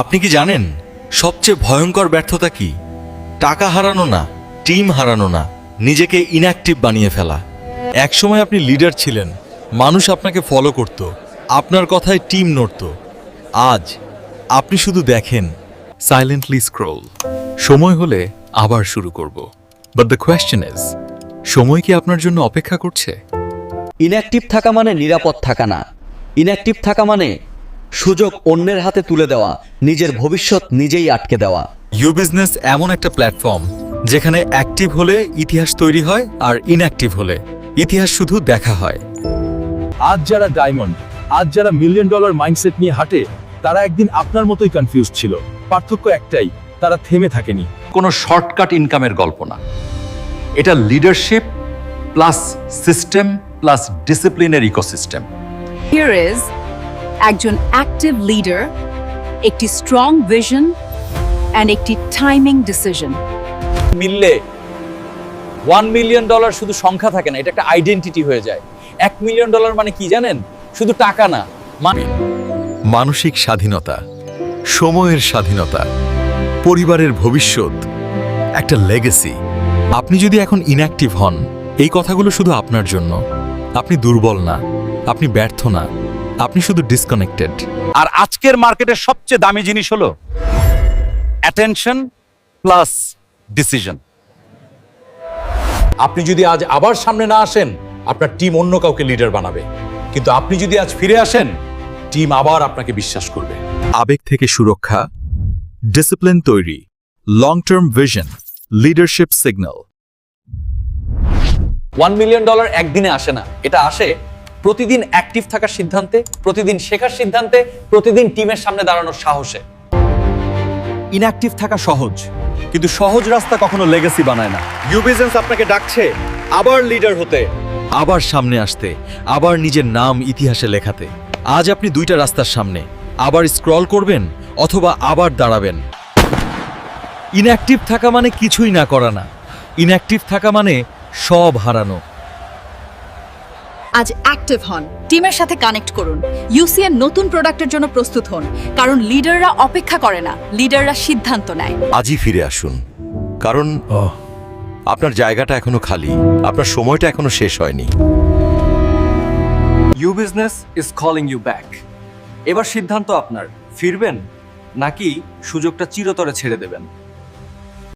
আপনি কি জানেন, সবচেয়ে ভয়ঙ্কর ব্যর্থতা কি? টাকা হারানো না টিম হারানো না, নিজেকে ইনঅ্যাক্টিভ বানিয়ে ফেলা। একসময় আপনি লিডার ছিলেন, মানুষ আপনাকে ফলো করত, আপনার কথায় টিম নড়ত। আজ, আপনি শুধু দেখেন সাইলেন্টলি স্ক্রোল সময় হলে আবার শুরু করব। বাট দ্য কোয়েশ্চেন ইজ সময় কি আপনার জন্য অপেক্ষা করছে? ইনঅ্যাক্টিভ থাকা মানে নিরাপদ থাকা না। ইনঅ্যাক্টিভ থাকা মানে সুযোগ অন্যের হাতে তুলে দেওয়া নিজের ভবিষ্যৎ নিজেই আটকে দেওয়া। ইউ বিজনেস এমন একটা প্ল্যাটফর্ম যেখানে অ্যাক্টিভ হলে ইতিহাস তৈরি হয় আর ইনঅ্যাক্টিভ হলে ইতিহাস শুধু দেখা হয়। আজ যারা ডায়মন্ড আজ যারা মিলিয়ন ডলার মাইন্ডসেট নিয়ে হাঁটে তারা একদিন আপনার মতোই কনফিউজ ছিল। পার্থক্য একটাই তারা থেমে থাকেনি। কোনো শর্টকাট ইনকামের গল্প না। এটা লিডারশিপ প্লাস সিস্টেম প্লাস ডিসিপ্লিনের ইকোসিস্টেম Here is একজন অ্যাক্টিভ লিডার একটি স্ট্রং ভিশন অ্যান্ড একটি টাইমিং ডিসিশন মিললে ওয়ান মিলিয়ন ডলার শুধু সংখ্যা থাকে না এটা একটা আইডেন্টিটি হয়ে যায়। এক মিলিয়ন ডলার মানে কি জানেন? শুধু টাকা না মানে মানসিক স্বাধীনতা সময়ের স্বাধীনতা পরিবারের ভবিষ্যৎ একটা লেগেসি আপনি যদি এখন ইনঅ্যাক্টিভ হন এই কথাগুলো শুধু আপনার জন্য। আপনি দুর্বল না আপনি ব্যর্থ না। আপনি শুধু ডিসকানেক্টেড আর আজকের মার্কেটের সবচেয়ে দামি জিনিস হলো অ্যাটেনশন প্লাস ডিসিশন আপনি যদি আজ আবার সামনে না আসেন আপনার টিম অন্য কাউকে লিডার বানাবে। কিন্তু আপনি যদি আজ ফিরে আসেন টিম আবার আপনাকে বিশ্বাস করবে। আবেগ থেকে সুরক্ষা ডিসিপ্লিন তৈরি long term vision leadership signal one million dollar একদিনে আসে না এটা আসে প্রতিদিন অ্যাক্টিভ থাকার সিদ্ধান্তে প্রতিদিন শেখার সিদ্ধান্তে প্রতিদিন টিমের সামনে দাঁড়ানোর সাহসে। ইনঅ্যাক্টিভ থাকা সহজ কিন্তু সহজ রাস্তা কখনো লেগেসি বানায় না। ইউ বিজনেস আপনাকে ডাকছে আবার লিডার হতে। আবার সামনে আসতে আবার নিজের নাম ইতিহাসে লেখাতে। আজ আপনি দুইটা রাস্তার সামনে আবার স্ক্রল করবেন অথবা আবার দাঁড়াবেন। ইনঅ্যাক্টিভ থাকা মানে কিছুই না করা না। ইনঅ্যাক্টিভ থাকা মানে সব হারানো। আজ অ্যাক্টিভ হন। টিমের সাথে কানেক্ট করুন। ইউসিএন নতুন প্রোডাক্টের জন্য প্রস্তুত হন। কারণ লিডাররা অপেক্ষা করে না। লিডাররা সিদ্ধান্ত নেয়। আজই ফিরে আসুন। কারণ আপনার জায়গাটা এখনও খালি। আপনার সময়টা এখনও শেষ হয়নি। You business is calling you back এবার সিদ্ধান্ত আপনার। ফিরবেন? নাকি সুযোগটা চিরতরে ছেড়ে দেবেন?